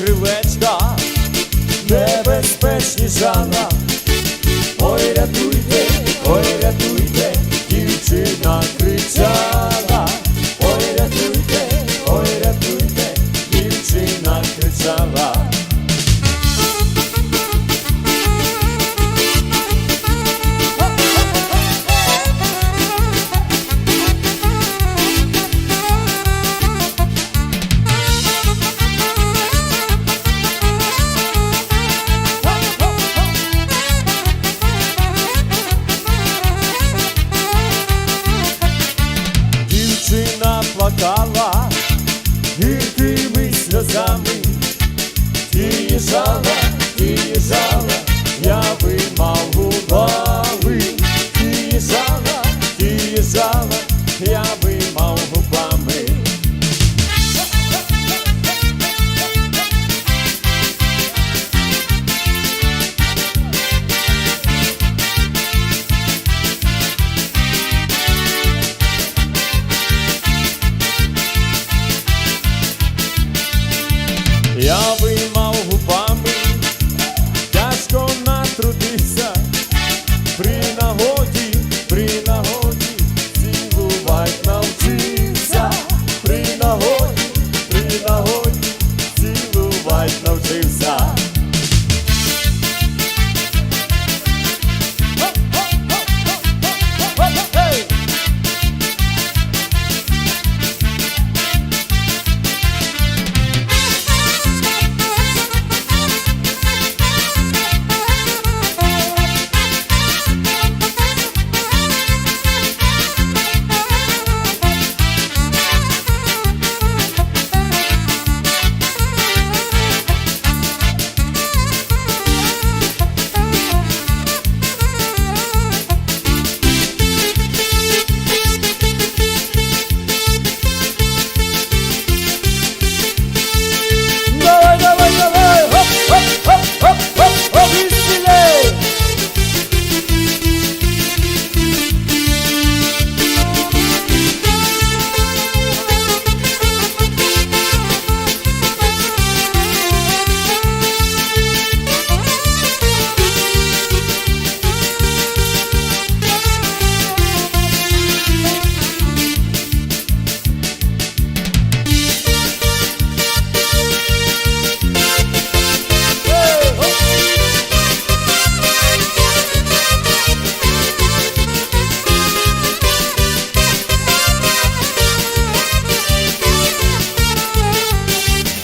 крилечка, небезпечні жара. Ой, рятуйте, ой, рятуйте, come Я